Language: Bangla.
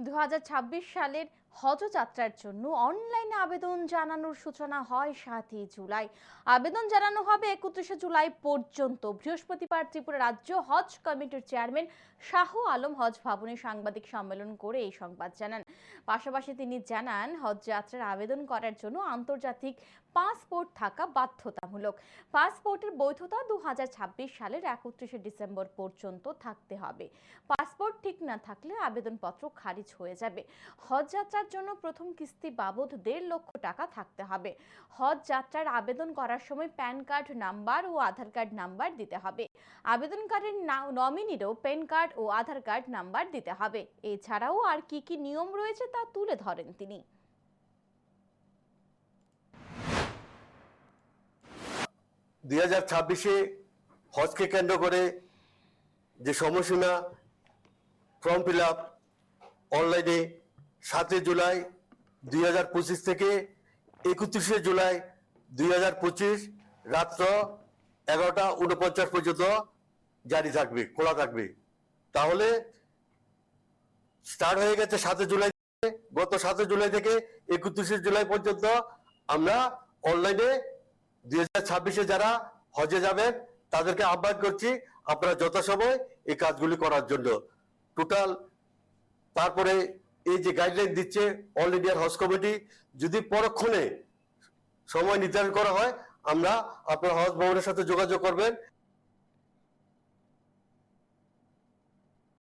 দু হাজার ছাব্বিশ সালের হজ যাত্রার জন্য অনলাইনে আবেদন জানানোর সূচনা হয় সাতই জুলাই। আবেদন জানানো হবে একত্রিশে জুলাই পর্যন্ত। বৃহস্পতিবার ত্রিপুরা রাজ্য হজ কমিটির চেয়ারম্যান শাহ আলম হজ ভবনে সাংবাদিক সম্মেলন করে এই সংবাদ জানান। পাশাপাশি তিনি জানান হজ যাত্রার আবেদন করার জন্য আন্তর্জাতিক পাসপোর্ট থাকা বাধ্যতামূলক। পাসপোর্টের বৈধতা দু হাজার ছাব্বিশ সালের একত্রিশে ডিসেম্বর পর্যন্ত থাকতে হবে। পাসপোর্ট ঠিক না থাকলে আবেদনপত্র খারিজ হয়ে যাবে। হজ যাত্রার জন্য প্রথম কিস্তি বাবদ দেড় লক্ষ টাকা থাকতে হবে। হজ যাত্রার আবেদন করার সময় প্যান কার্ড নাম্বার ও আধার কার্ড নাম্বার দিতে হবে। আবেদনকারীর নমিনিরও প্যান কার্ড ও আধার কার্ড নাম্বার দিতে হবে। এছাড়াও আর কি কি নিয়ম রয়েছে তা তুলে ধরেন তিনি। দুই হাজার ছাব্বিশে হজকে কেন্দ্র করে যে সময়সীমা ফর্ম ফিল আপ, অনলাইনে সাতই জুলাই দুই হাজার পঁচিশ থেকে একত্রিশে জুলাই দুই হাজার পঁচিশ, রাত্র এগারোটা উনপঞ্চাশ পর্যন্ত জারি থাকবে, খোলা থাকবে। তাহলে স্টার্ট হয়ে গেছে সাতই জুলাই গত সাতই জুলাই থেকে একত্রিশে জুলাই পর্যন্ত আমরা অনলাইনে দুই হাজার ছাব্বিশে যারা হজে যাবেন, তাদেরকে আহ্বান করছি, আপনারা যথাসময় এই কাজগুলি করার জন্য। টোটাল তারপরে এই যে গাইডলাইন দিচ্ছে অল ইন্ডিয়ার হজ কমিটি যদি পরক্ষণে সময় নির্ধারণ করা হয়, আমরা আপনার হজ ভবনের সাথে যোগাযোগ করবেন।